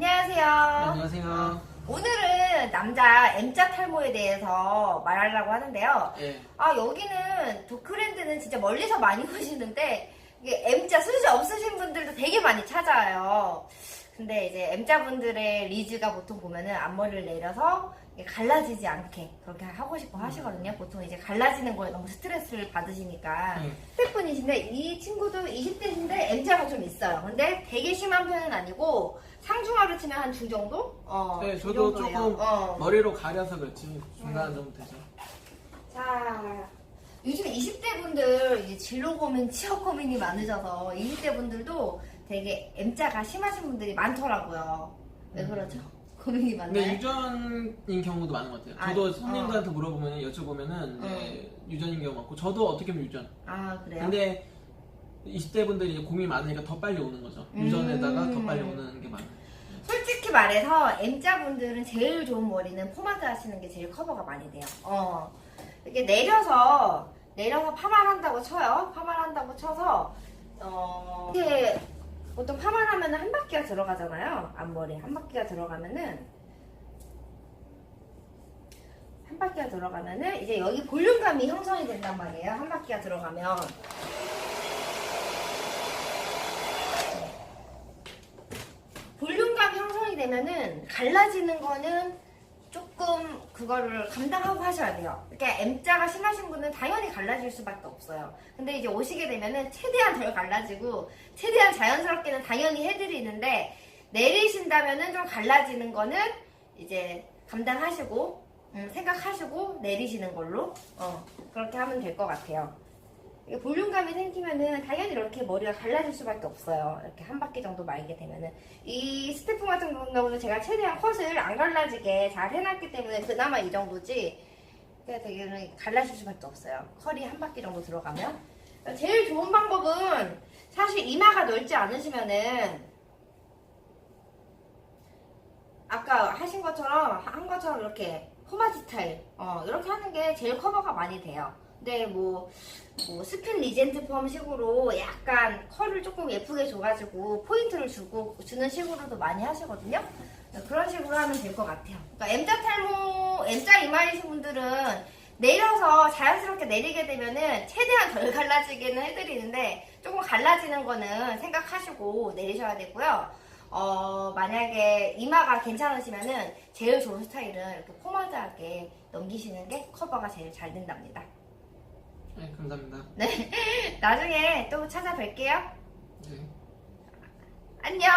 안녕하세요. 안녕하세요. 오늘은 남자 M자 탈모에 대해서 말하려고 하는데요. 예. 아, 여기는 도크랜드는 진짜 멀리서 많이 오시는데, 이게 M자 수지 없으신 분들도 되게 많이 찾아요. 근데 이제 M자 분들의 리즈가 보통 보면은 앞머리를 내려서 갈라지지 않게 그렇게 하고 싶어 하시거든요. 보통 이제 갈라지는 거에 너무 스트레스를 받으시니까. 음. 스태프분이신데 이 친구도 20대인데 M자가 좀 있어요. 근데 되게 심한 편은 아니고 상중하게 치면 한중 정도? 어, 네, 중 저도 정도예요. 조금 어. 머리로 가려서 그렇지 중간 정도 되죠. 자, 요즘 20대 분들 이제 진로 고민, 취업 고민이 많으셔서 20대 분들도 되게 M자가 심하신 분들이 많더라고요. 왜 음. 그러죠? 고민이 근데 많나요? 유전인 경우도 많은 것 같아요. 아, 저도 어. 손님들한테 물어보면 여쭤보면은 이제 유전인 경우 많고 저도 어떻게 보면 유전. 아, 그래요? 근데 20대 분들이 이제 고민이 많으니까 더 빨리 오는 거죠. 음. 유전에다가 더 빨리 오는 게 많아요. 솔직히 말해서 M자 분들은 제일 좋은 머리는 포마드 하시는 게 제일 커버가 많이 돼요. 어. 이렇게 내려서 내려서 파마를 한다고 쳐요. 파마를 한다고 쳐서 어 이렇게 보통 파마를 하면 한 바퀴가 들어가잖아요. 앞머리 한 바퀴가 들어가면은 한 바퀴가 들어가면은 이제 여기 볼륨감이 형성이 된단 말이에요. 한 바퀴가 들어가면 볼륨감이 형성이 되면은 갈라지는 거는 조금 그거를 감당하고 하셔야 돼요. 그러니까 M자가 심하신 분은 당연히 갈라질 수밖에 없어요. 근데 이제 오시게 되면은 최대한 덜 갈라지고 최대한 자연스럽게는 당연히 해드리는데 내리신다면은 좀 갈라지는 거는 이제 감당하시고 음, 생각하시고 내리시는 걸로 어, 그렇게 하면 될 것 같아요. 이게 볼륨감이 생기면은 당연히 이렇게 머리가 갈라질 수밖에 없어요. 이렇게 한 바퀴 정도 말게 되면은 이 스태프 같은 경우는 제가 최대한 컷을 안 갈라지게 잘 해놨기 때문에 그나마 이 정도지. 되게 갈라질 수밖에 없어요. 컬이 한 바퀴 정도 들어가면 제일 좋은 방법은 사실 이마가 넓지 않으시면은 아까 하신 것처럼 한 것처럼 이렇게 포마드 스타일 어, 이렇게 하는 게 제일 커버가 많이 돼요. 근데 뭐, 뭐 스핀 리젠트 펌 식으로 약간 컬을 조금 예쁘게 줘가지고 포인트를 주고 주는 식으로도 많이 하시거든요. 그런 식으로 하면 될 것 같아요. 그러니까 M자 탈모, M자 이마이신 분들은 내려서 자연스럽게 내리게 되면은 최대한 덜 갈라지게는 해드리는데 조금 갈라지는 거는 생각하시고 내리셔야 되고요. 어, 만약에 이마가 괜찮으시면은 제일 좋은 스타일은 이렇게 포마드하게 넘기시는 게 커버가 제일 잘 된답니다. 감사합니다. 네. 나중에 또 찾아뵐게요. 네. 안녕.